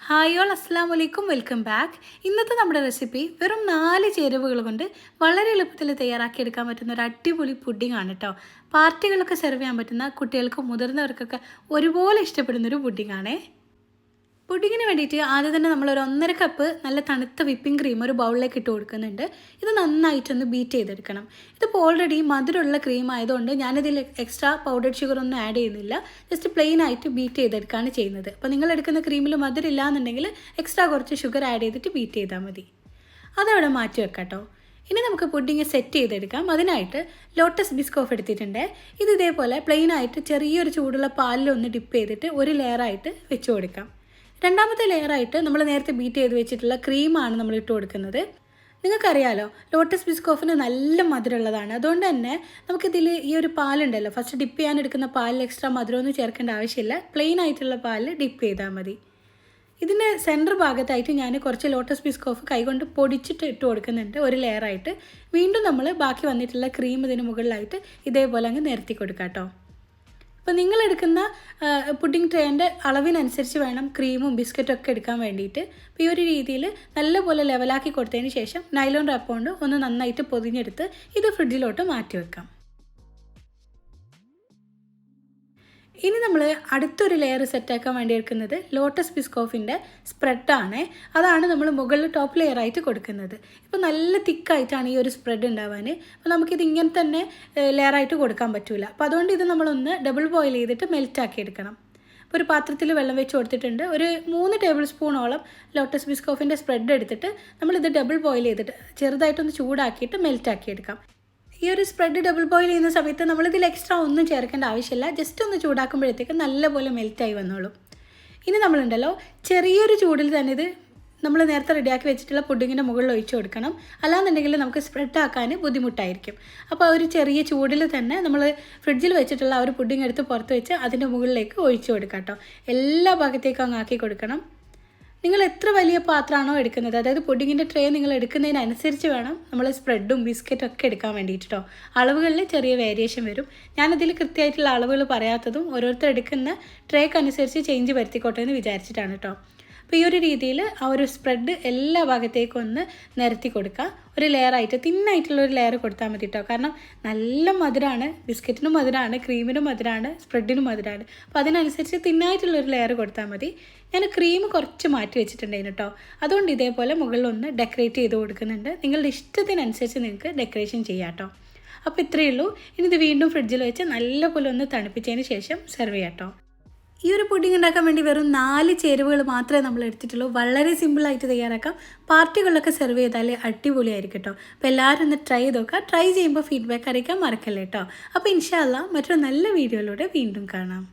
Hi all അസ്സാം വലൈക്കും welcome back ഇന്നത്തെ നമ്മുടെ റെസിപ്പി വെറും നാല് ചേരുവകൾ കൊണ്ട് വളരെ എളുപ്പത്തിൽ തയ്യാറാക്കിയെടുക്കാൻ പറ്റുന്ന ഒരു അടിപൊളി പുഡിംഗ് ആണ് കേട്ടോ പാർട്ടികളൊക്കെ സെർവ് ചെയ്യാൻ പറ്റുന്ന കുട്ടികൾക്കും മുതിർന്നവർക്കൊക്കെ ഒരുപോലെ ഇഷ്ടപ്പെടുന്ന ഒരു പുഡിംഗ് ആണേ. പുഡിങ്ങിന് വേണ്ടിയിട്ട് ആദ്യം തന്നെ നമ്മൾ ഒരു ഒന്നര കപ്പ് നല്ല തണുത്ത വിപ്പിംഗ് ക്രീം ഒരു ബൗളിലേക്ക് ഇട്ട് കൊടുക്കുന്നുണ്ട്. ഇത് നന്നായിട്ടൊന്ന് ബീറ്റ് ചെയ്തെടുക്കണം. ഇതിപ്പോൾ ഓൾറെഡി മധുരമുള്ള ക്രീം ആയതുകൊണ്ട് ഞാനിതിൽ എക്സ്ട്രാ പൗഡർഡ് ഷുഗർ ഒന്നും ആഡ് ചെയ്യുന്നില്ല. ജസ്റ്റ് പ്ലെയിൻ ആയിട്ട് ബീറ്റ് ചെയ്തെടുക്കുകയാണ് ചെയ്യുന്നത്. അപ്പോൾ നിങ്ങൾ എടുക്കുന്ന ക്രീമിൽ മധുരം ഇല്ലാന്നുണ്ടെങ്കിൽ എക്സ്ട്രാ കുറച്ച് ഷുഗർ ആഡ് ചെയ്തിട്ട് ബീറ്റ് ചെയ്താൽ മതി. അതവിടെ മാറ്റി വെക്കാം കേട്ടോ ഇനി നമുക്ക് പുഡിങ് സെറ്റ് ചെയ്തെടുക്കാം. അതിനായിട്ട് ലോട്ടസ് ബിസ്കോഫ് എടുത്തിട്ടുണ്ട്. ഇത് ഇതേപോലെ പ്ലെയിനായിട്ട് ചെറിയൊരു ചൂടുള്ള പാലിലൊന്ന് ഡിപ്പ് ചെയ്തിട്ട് ഒരു ലെയറായിട്ട് വെച്ച് കൊടുക്കാം. രണ്ടാമത്തെ ലെയറായിട്ട് നമ്മൾ നേരത്തെ ബീറ്റ് ചെയ്ത് വെച്ചിട്ടുള്ള ക്രീമാണ് നമ്മൾ ഇട്ട് കൊടുക്കുന്നത്. നിങ്ങൾക്കറിയാലോ ലോട്ടസ് ബിസ്കോഫിന് നല്ല മധുരമുള്ളതാണ്. അതുകൊണ്ട് തന്നെ നമുക്കിതിൽ ഈ ഒരു പാലുണ്ടല്ലോ ഫസ്റ്റ് ഡിപ്പ് ചെയ്യാൻ എടുക്കുന്ന പാലിൽ എക്സ്ട്രാ മധുരമൊന്നും ചേർക്കേണ്ട ആവശ്യമില്ല. പ്ലെയിൻ ആയിട്ടുള്ള പാലിൽ ഡിപ്പ് ചെയ്താൽ മതി. ഇതിന്റെ സെന്റർ ഭാഗത്തായിട്ട് ഞാൻ കുറച്ച് ലോട്ടസ് ബിസ്കോഫ് കൈകൊണ്ട് പൊടിച്ചിട്ട് ഇട്ട് കൊടുക്കുന്നുണ്ട് ഒരു ലെയറായിട്ട് വീണ്ടും നമ്മൾ ബാക്കി വന്നിട്ടുള്ള ക്രീം ഇതിന് മുകളിലായിട്ട് ഇതേപോലെ അങ്ങ് നിരത്തി കൊടുക്കാം കേട്ടോ അപ്പോൾ നിങ്ങൾ എടുക്കുന്ന പുഡിംഗ് ട്രേന്റെ അളവിനനുസരിച്ച് വേണം ക്രീമും ബിസ്ക്കറ്റും ഒക്കെ എടുക്കാൻ വേണ്ടിയിട്ട്. അപ്പോൾ ഈ ഒരു രീതിയിൽ നല്ലപോലെ ലെവലാക്കി കൊടുത്തതിന് ശേഷം നൈലോൺ റാപ്പ് കൊണ്ട് ഒന്ന് നന്നായിട്ട് പൊതിഞ്ഞെടുത്ത് ഇത് ഫ്രിഡ്ജിലോട്ട് മാറ്റി വെക്കാം ഇനി നമ്മൾ അടുത്തൊരു ലെയർ സെറ്റാക്കാൻ വേണ്ടി എടുക്കുന്നത് ലോട്ടസ് ബിസ്കോഫിന്റെ സ്പ്രെഡാണ് അതാണ് നമ്മൾ മുകളിൽ ടോപ്പ് ലെയർ ആയിട്ട് കൊടുക്കുന്നത്. ഇപ്പോൾ നല്ല തിക്കായിട്ടാണ് ഈ ഒരു സ്പ്രെഡ് ഉണ്ടാവാൻ. അപ്പോൾ നമുക്കിത് ഇങ്ങനെ തന്നെ ലെയറായിട്ട് കൊടുക്കാൻ പറ്റില്ല അപ്പോൾ അതുകൊണ്ട് ഇത് നമ്മളൊന്ന് ഡബിൾ ബോയിൽ ചെയ്തിട്ട് മെൽറ്റാക്കി എടുക്കണം. ഒരു പാത്രത്തിൽ വെള്ളം വെച്ച് കൊടുത്തിട്ടുണ്ട്. ഒരു മൂന്ന് ടേബിൾ സ്പൂണോളം ലോട്ടസ് ബിസ്കോഫിന്റെ സ്പ്രെഡ് എടുത്തിട്ട് നമ്മളിത് ഡബിൾ ബോയിൽ ചെയ്തിട്ട് ചെറുതായിട്ടൊന്ന് ചൂടാക്കിയിട്ട് മെൽറ്റാക്കി എടുക്കാം. ഈ ഒരു സ്പ്രെഡ് ഡബിൾ ബോയിൽ ചെയ്യുന്ന സമയത്ത് നമ്മളിതിൽ എക്സ്ട്രാ ഒന്നും ചേർക്കേണ്ട ആവശ്യമില്ല. ജസ്റ്റ് ഒന്ന് ചൂടാക്കുമ്പോഴത്തേക്ക് നല്ലപോലെ മെൽറ്റായി വന്നോളും. ഇനി നമ്മളുണ്ടല്ലോ ചെറിയൊരു ചൂടിൽ തന്നെ ഇത് നമ്മൾ നേരത്തെ റെഡിയാക്കി വെച്ചിട്ടുള്ള പുഡിങ്ങിന്റെ മുകളിൽ ഒഴിച്ചു കൊടുക്കണം. അല്ലാന്നുണ്ടെങ്കിൽ നമുക്ക് സ്പ്രെഡ് ആക്കാൻ ബുദ്ധിമുട്ടായിരിക്കും. അപ്പോൾ ഒരു ചെറിയ ചൂടിൽ തന്നെ നമ്മൾ ഫ്രിഡ്ജിൽ വെച്ചിട്ടുള്ള ആ ഒരു പുഡിങ് എടുത്ത് പുറത്ത് വെച്ച് അതിന്റെ മുകളിലേക്ക് ഒഴിച്ചു കൊടുക്കാം കേട്ടോ. എല്ലാ ഭാഗത്തേക്കും അങ്ങ് ആക്കി കൊടുക്കണം. നിങ്ങൾ എത്ര വലിയ പാത്രമാണോ എടുക്കുന്നത്? അതായത് പുഡിങ്ങിന്റെ ട്രേ നിങ്ങൾ എടുക്കുന്നതിനനുസരിച്ച് വേണം നമ്മൾ സ്പ്രെഡും ബിസ്ക്കറ്റും ഒക്കെ എടുക്കാൻ വേണ്ടിയിട്ട് കേട്ടോ അളവുകളിൽ ചെറിയ വേരിയേഷൻ വരും. ഞാനതിൽ കൃത്യമായിട്ടുള്ള അളവുകൾ പറയാത്തതും ഓരോരുത്തർ എടുക്കുന്ന ട്രേക്ക് അനുസരിച്ച് ചേഞ്ച് വരുത്തിക്കോട്ടെ എന്ന് വിചാരിച്ചിട്ടാണ് കേട്ടോ അപ്പോൾ ഈ ഒരു രീതിയിൽ ആ ഒരു സ്പ്രെഡ് എല്ലാ ഭാഗത്തേക്കും ഒന്ന് നിരത്തി കൊടുക്കുക ഒരു ലെയറായിട്ട് തിന്നായിട്ടുള്ള ഒരു ലെയർ കൊടുത്താൽ മതി കേട്ടോ കാരണം നല്ല മധുരമാണ് ബിസ്ക്കറ്റിനും മധുരമാണ് ക്രീമിനും മധുരമാണ് സ്പ്രെഡിനും മധുരമാണ് അപ്പോൾ അതിനനുസരിച്ച് തിന്നായിട്ടുള്ള ഒരു ലെയർ കൊടുത്താൽ മതി. ഞാൻ ക്രീം കുറച്ച് മാറ്റി വെച്ചിട്ടുണ്ടായിരുന്നു കേട്ടോ അതുകൊണ്ട് ഇതേപോലെ മുകളിലൊന്ന് ഡെക്കറേറ്റ് ചെയ്ത് കൊടുക്കുന്നുണ്ട്. നിങ്ങളുടെ ഇഷ്ടത്തിനനുസരിച്ച് നിങ്ങൾക്ക് ഡെക്കറേഷൻ ചെയ്യാം കേട്ടോ അപ്പോൾ ഇത്രയേ ഉള്ളൂ. ഇനി ഇത് വീണ്ടും ഫ്രിഡ്ജിൽ വെച്ച് നല്ലപോലെ ഒന്ന് തണുപ്പിച്ചതിന് ശേഷം സെർവ് ചെയ്യാം കേട്ടോ ഈ ഒരു പുഡിംഗ് ഉണ്ടാക്കാൻ വേണ്ടി വെറും നാല് ചേരുവകൾ മാത്രമേ നമ്മൾ എടുത്തിട്ടുള്ളൂ. വളരെ സിമ്പിളായിട്ട് തയ്യാറാക്കാം. പാർട്ടികളിലൊക്കെ സെർവ് ചെയ്താൽ അടിപൊളിയായിരിക്കും കേട്ടോ അപ്പോൾ എല്ലാവരും ഒന്ന് ട്രൈ ചെയ്ത് നോക്കുക. ട്രൈ ചെയ്യുമ്പോൾ ഫീഡ്ബാക്ക് അറിയിക്കാൻ മറക്കല്ലേ കേട്ടോ അപ്പോൾ ഇൻഷാല്ല മറ്റൊരു നല്ല വീഡിയോയിലൂടെ വീണ്ടും കാണാം.